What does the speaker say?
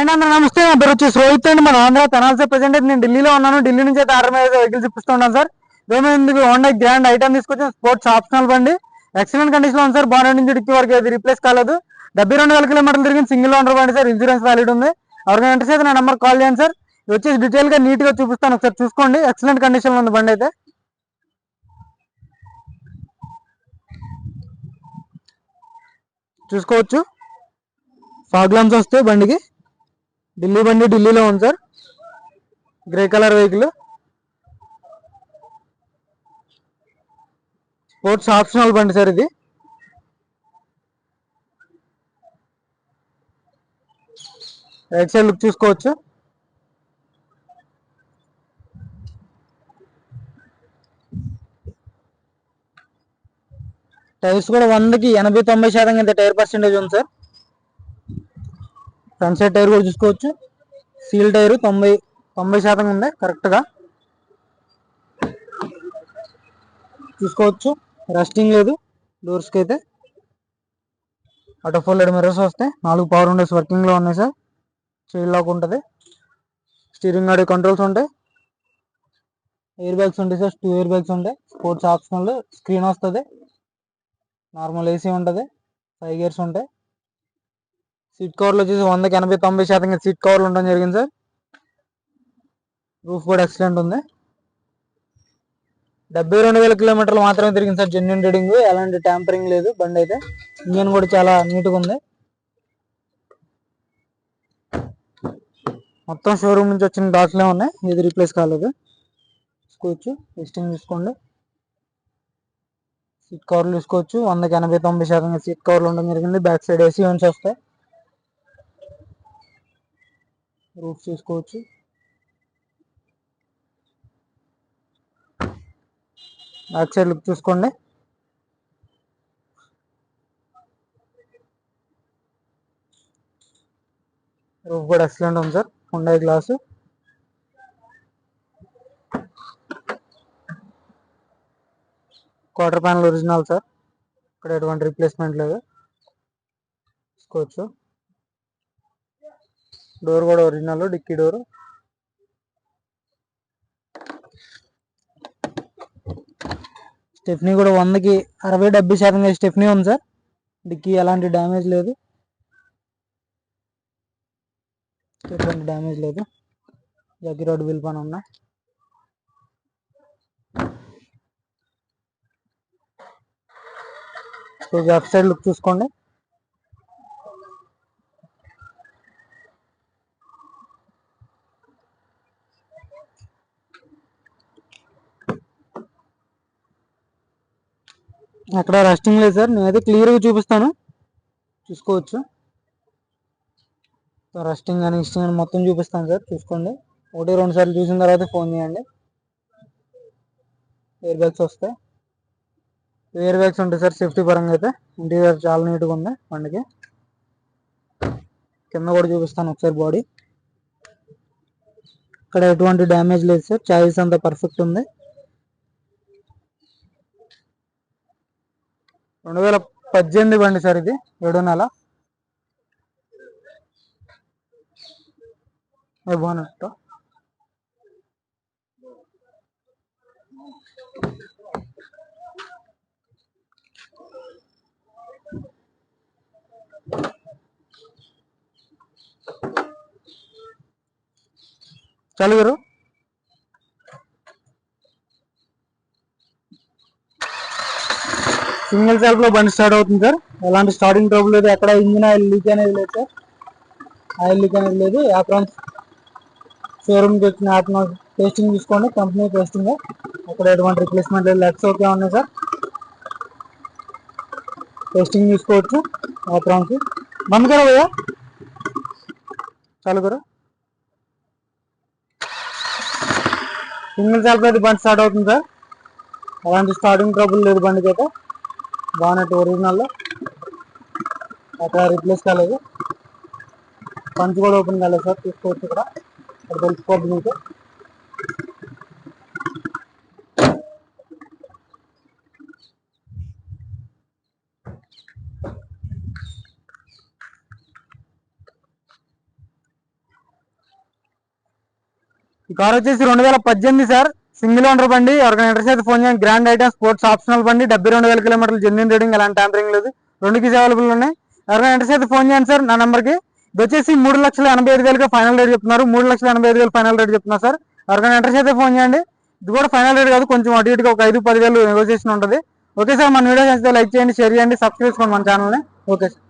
And అందరూ నమస్తే నా పేరు వచ్చేసి రోహిత్ అండి. మన ఆంధ్ర తెనాల్సే ప్రజెంట్ అయితే నేను ఢిల్లీలో ఉన్నాను. ఢిల్లీ నుంచి అయితే ఆర్ఎం వెహికల్స్ ఇప్పిస్తున్నాను సార్. మేము హోండా గ్రాండ్ ఐటమ్ తీసుకొచ్చాం. స్పోర్ట్స్ ఆప్షనల్ బండి. ఎక్సలెంట్ కండిషన్లో ఉంది సార్. బాగా నుంచి డిక్కి వరకు అది రీప్లేస్ కాలేదు. డెబ్బై రెండు వేల కిలోమీటర్లు తిరిగింది సింగిల్ ఓనర్ బండి సార్. ఇన్సూరెన్స్ వ్యాలిడ్ ఉంది. ఎవరికైనా ఇంట్రెస్ట్ అయితే నా నెంబర్ కాల్ చేయండి సార్. వచ్చేసి డీటెయిల్గా నీట్గా చూపిస్తాను ఒకసారి. చూసుకోండి. ఎక్సలెంట్ కండిషన్లో ఉంది బండి అయితే. చూసుకోవచ్చు. ఫాగ్లామ్స్ వస్తాయి బండికి. ఢిల్లీ బండి ఢిల్లీలో ఉంది sir. Grey colour vehicle. Sports optional బండి సార్ ఇది. రైట్ సైడ్ లుక్ చూసుకోవచ్చు. టైర్స్ కూడా వందకి ఎనభై తొంభై శాతం కింద టైర్ పర్సెంటేజ్ ఉంది సార్. ఫ్రంట్ సైడ్ టైర్ కూడా చూసుకోవచ్చు. సీల్ టైర్ తొంభై తొంభై శాతం ఉంది కరెక్ట్గా చూసుకోవచ్చు. రెస్టింగ్ లేదు డోర్స్కి అయితే. అటు ఫోల్డెడ్ మిర్రర్స్ వస్తాయి నాలుగు పవర్ విండోస్ వర్కింగ్లో ఉన్నాయి సార్ స్టీల్ లాక్ ఉంటుంది. స్టీరింగ్ ఆడియో కంట్రోల్స్ ఉంటాయి ఎయిర్ బ్యాగ్స్ ఉంటాయి సార్ టూ ఎయిర్ బ్యాగ్స్ ఉంటాయి స్పోర్ట్స్ ఆప్షనల్ స్క్రీన్ వస్తుంది. నార్మల్ ఏసీ ఉంటుంది. ఫైవ్ గేర్స్ ఉంటాయి సీట్ కవర్లు వచ్చేసి వందకి ఎనభై తొంభై శాతం సీట్ కవర్లు ఉండడం జరిగింది సార్. రూఫ్ కూడా ఎక్సలెంట్ ఉంది. డెబ్బై రెండు వేల కిలోమీటర్లు మాత్రమే తిరిగింది సార్ జెన్యున్ రీడింగ్ ఎలాంటి ట్యాంపరింగ్ లేదు. బండి అయితే ఇంజన్ కూడా చాలా నీట్గా ఉంది. మొత్తం షోరూమ్ నుంచి వచ్చిన డాట్లే ఉన్నాయి. ఇది రీప్లేస్ కాలేదు. చూసుకోవచ్చు. టెస్టింగ్ చూసుకోండి. సీట్ కవర్లు చూసుకోవచ్చు. వందకి ఎనభై తొంభై శాతం సీట్ కవర్లు ఉండడం జరిగింది. బ్యాక్ సైడ్ ఏసీ యూనిట్స్ వస్తాయి. రూఫ్ చేసుకోవచ్చు. బ్యాక్ సైడ్ లుక్ చూసుకోండి. రూఫ్ కూడా ఎక్సలెంట్ ఉంది సార్. ఉండే glass. Quarter panel original sir. ఇక్కడ ఎటువంటి రీప్లేస్మెంట్ లేదు. తీసుకోవచ్చు. డోర్ కూడా ఒరిజినల్ డిక్కీ డోర్. స్టెఫ్నీ కూడా వందకి అరవై డెబ్బై శాతం స్టెఫ్నీ ఉంది సార్. డిక్కీ ఎలాంటి డ్యామేజ్ లేదు. ఎటువంటి డ్యామేజ్ లేదు. జగ్గి రోడ్ బిల్ పని ఉన్నా. లెఫ్ట్ సైడ్ లుక్ చూసుకోండి. అక్కడ రెస్టింగ్ లేదు సార్. నేనైతే క్లియర్గా చూపిస్తాను. చూసుకోవచ్చు. రెస్టింగ్ కానీ ఇస్టింగ్ కానీ మొత్తం చూపిస్తాను సార్. చూసుకోండి. ఒకటి రెండు సార్లు చూసిన తర్వాత ఫోన్ చేయండి. ఎయిర్ బ్యాగ్స్ వస్తాయి. ఎయిర్ బ్యాగ్స్ ఉంటాయి సార్ సేఫ్టీ పరంగా అయితే. ఇంటీరియర్ చాలా నీట్గా ఉంది బండికి కింద కూడా చూపిస్తాను ఒకసారి బాడీ ఇక్కడ ఎటువంటి డ్యామేజ్ లేదు సార్. చాయిస్ అంతా పర్ఫెక్ట్ ఉంది. రెండు వేల పద్దెనిమిది బండి సార్ ఇది ఏడో నెల బాగున్నట్టు చాలు గారు? సింగిల్ సెల్ఫ్లో బండి స్టార్ట్ అవుతుంది సార్. ఎలాంటి స్టార్టింగ్ ట్రబుల్ లేదు. ఎక్కడ ఇంజిన్ ఆయిల్ లీక్ అనేది లేదు సార్. ఆయిల్ లీక్ అనేది లేదు. యాప్రాన్ షోరూమ్కి వచ్చిన యాప్ టెస్టింగ్ తీసుకోండి. కంపెనీ టెస్టింగ్ అక్కడ ఎటువంటి రిప్లేస్మెంట్ లేదు. లెట్స్ ఓకే ఉన్నాయి సార్? టెస్టింగ్ తీసుకోవచ్చు. యాప్రాన్స్ బంద్ కరా భయ్యా. చాలు గారు సింగిల్ సెల్ఫ్ అయితే బండి స్టార్ట్ అవుతుంది సార్. అలాంటి స్టార్టింగ్ ట్రబుల్ లేదు బండికి అయితే బాగున్నట్టు ఒరిజినల్లో అక్కడ రిప్లేస్ కాలేదు. పంచ్ కూడా ఓపెన్ కాలేదు సార్ తీసుకోవచ్చు ఇక్కడ. ఇక్కడ తెలుసుకోవద్దు మీకు. ఈ కార్ వచ్చేసి రెండు వేల పద్దెనిమిది సార్. సింగిల్ ఓనర్ బండి ఎవరికైనా ఇంట్రెస్ట్ అయితే ఫోన్ చేయండి. గ్రాండ్ ఐటమ్ స్పోర్ట్స్ ఆప్షనల్ బండి డెబ్బై రెండు వేల కిలోమీటర్లు జెన్యున్ రీడింగ్ అలాంటి ట్యాంపరింగ్ లేదు. రెండు అవైలబుల్ ఉన్నాయి. ఎవరికైనా ఇంట్రెస్ట్ అయితే ఫోన్ చేయండి సార్ నా నెంబర్కి ఇది వచ్చేసి మూడు లక్షల ఎనభై ఐదు వేలుగా ఫైనల్ రేట్ చెప్తున్నారు. మూడు లక్షల ఎనభై ఐదు వేలు ఫైనల్ రేట్ చెప్తున్నారు సార్. ఎవరికైనా ఇంట్రెస్ట్ అయితే ఫోన్ చేయండి. ఇది కూడా ఫైనల్ రేట్ కాదు కొంచెం అటు ఇటుగా ఒక ఐదు పది వేలు నెగోసియేషన్ ఉంటుంది. ఓకే సార్ మన వీడియో చేస్తే లైక్ చేయండి షేర్ చేయండి సబ్స్క్రైబ్ చేసుకోండి మన ఛానల్ని ఓకే సార్.